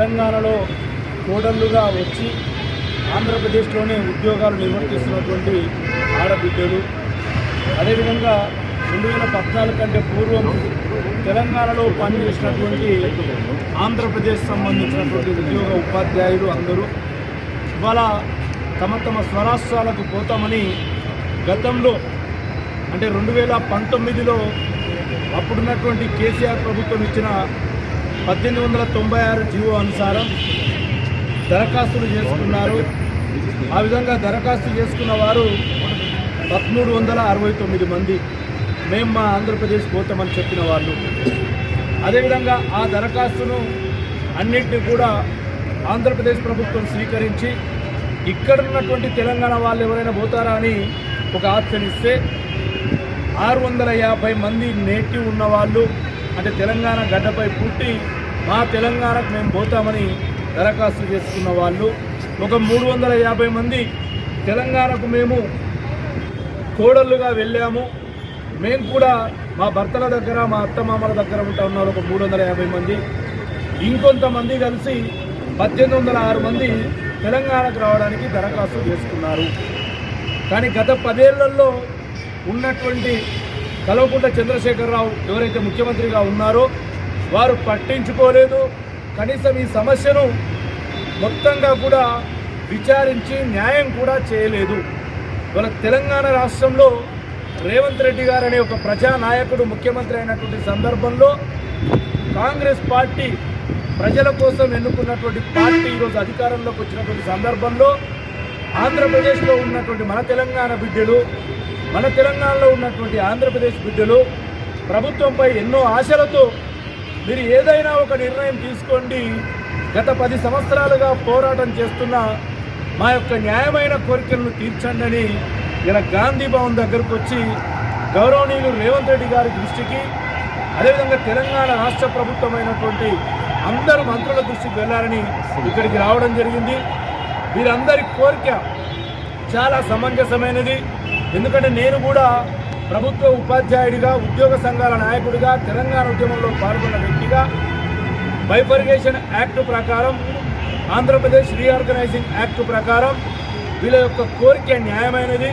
తెలంగాణలో కోడళ్ళుగా వచ్చి ఆంధ్రప్రదేశ్లోనే ఉద్యోగాలు నిర్వర్తిస్తున్నటువంటి ఆడబిడ్డలు. అదేవిధంగా రెండు వేల పద్నాలుగు కంటే పూర్వం తెలంగాణలో పనిచేసినటువంటి ఆంధ్రప్రదేశ్ సంబంధించినటువంటి ఉద్యోగ ఉపాధ్యాయులు అందరూ ఇవాళ తమ తమ స్వరాష్ట్రాలకు పోతామని గతంలో అంటే రెండు వేల పంతొమ్మిదిలో అప్పుడున్నటువంటి కేసీఆర్ ప్రభుత్వం ఇచ్చిన పద్దెనిమిది వందల తొంభై ఆరు జీవో అనుసారం దరఖాస్తులు చేసుకున్నారు. ఆ విధంగా దరఖాస్తు చేసుకున్న వారు పదమూడు వందల అరవై తొమ్మిది మంది. మేము మా ఆంధ్రప్రదేశ్ పోతామని చెప్పిన వాళ్ళు. అదేవిధంగా ఆ దరఖాస్తును అన్నింటినీ కూడా ఆంధ్రప్రదేశ్ ప్రభుత్వం స్వీకరించి ఇక్కడ ఉన్నటువంటి తెలంగాణ వాళ్ళు ఎవరైనా పోతారా అని ఒక ఆప్షన్ ఇస్తే ఆరు వందల యాభై మంది నేటివ్ ఉన్నవాళ్ళు అంటే తెలంగాణ గడ్డపై పుట్టి మా తెలంగాణకు మేము పోతామని దరఖాస్తు చేసుకున్న వాళ్ళు ఒక మూడు వందల యాభై మంది తెలంగాణకు మేము కోడళ్ళుగా వెళ్ళాము. మేము కూడా మా భర్తల దగ్గర మా అత్తమామల దగ్గర ఉంటా ఉన్నారు ఒక మూడు వందల యాభై మంది. ఇంకొంతమంది కలిసి పద్దెనిమిది వందల ఆరు మంది తెలంగాణకు రావడానికి దరఖాస్తు చేసుకున్నారు. కానీ గత పదేళ్ళలో ఉన్నటువంటి కల్వకుంట్ల చంద్రశేఖరరావు ఎవరైతే ముఖ్యమంత్రిగా ఉన్నారో వారు పట్టించుకోలేదు. కనీసం ఈ సమస్యను మొత్తంగా కూడా విచారించి న్యాయం కూడా చేయలేదు. మన తెలంగాణ రాష్ట్రంలో రేవంత్ రెడ్డి గారు అనే ఒక ప్రజానాయకుడు ముఖ్యమంత్రి అయినటువంటి సందర్భంలో కాంగ్రెస్ పార్టీ ప్రజల కోసం ఎన్నుకున్నటువంటి పార్టీ ఈరోజు అధికారంలోకి వచ్చినటువంటి సందర్భంలో ఆంధ్రప్రదేశ్లో ఉన్నటువంటి మన తెలంగాణ బిడ్డలు మన తెలంగాణలో ఉన్నటువంటి ఆంధ్రప్రదేశ్ బిడ్డలు ప్రభుత్వంపై ఎన్నో ఆశలతో మీరు ఏదైనా ఒక నిర్ణయం తీసుకోండి. గత పది సంవత్సరాలుగా పోరాటం చేస్తున్న మా యొక్క న్యాయమైన కోరికలను తీర్చండి అని ఇలా గాంధీ భవన్ దగ్గరకు వచ్చి గౌరవనీయులు రేవంత్ రెడ్డి గారి దృష్టికి అదేవిధంగా తెలంగాణ రాష్ట్ర ప్రభుత్వమైనటువంటి అందరు మంత్రుల దృష్టికి వెళ్ళారని ఇక్కడికి రావడం జరిగింది. వీరందరి కోరిక చాలా సమంజసమైనది. ఎందుకంటే నేను కూడా ప్రభుత్వ ఉపాధ్యాయుడిగా ఉద్యోగ సంఘాల నాయకుడిగా తెలంగాణ ఉద్యమంలో పాల్గొన్న వ్యక్తిగా బైఫర్గేషన్ యాక్ట్ ప్రకారం ఆంధ్రప్రదేశ్ రీఆర్గనైజింగ్ యాక్ట్ ప్రకారం వీళ్ళ యొక్క కోరిక న్యాయమైనది.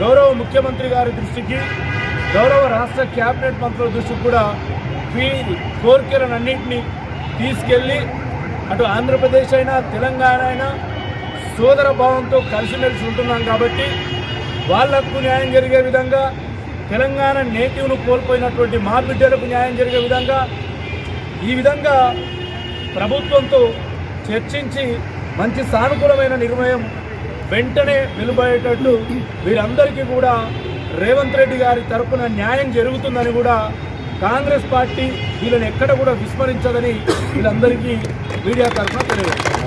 గౌరవ ముఖ్యమంత్రి గారి దృష్టికి గౌరవ రాష్ట్ర క్యాబినెట్ మంత్రుల దృష్టికి కూడా వీరి కోరికలన్నింటినీ తీసుకెళ్ళి అటు ఆంధ్రప్రదేశ్ అయినా తెలంగాణ అయినా సోదర భావంతో కలిసిమెలిసి ఉంటున్నాం కాబట్టి వాళ్ళకు న్యాయం జరిగే విధంగా తెలంగాణ నేటివ్ను కోల్పోయినటువంటి మా బిడ్డలకు న్యాయం జరిగే విధంగా ఈ విధంగా ప్రభుత్వంతో చర్చించి మంచి సానుకూలమైన నిర్ణయం వెంటనే వెలువడేటట్టు వీరందరికీ కూడా రేవంత్ రెడ్డి గారి తరపున న్యాయం జరుగుతుందని కూడా కాంగ్రెస్ పార్టీ వీళ్ళని ఎక్కడ కూడా విస్మరించదని వీళ్ళందరికీ మీడియా తరఫున తెలియజేస్తారు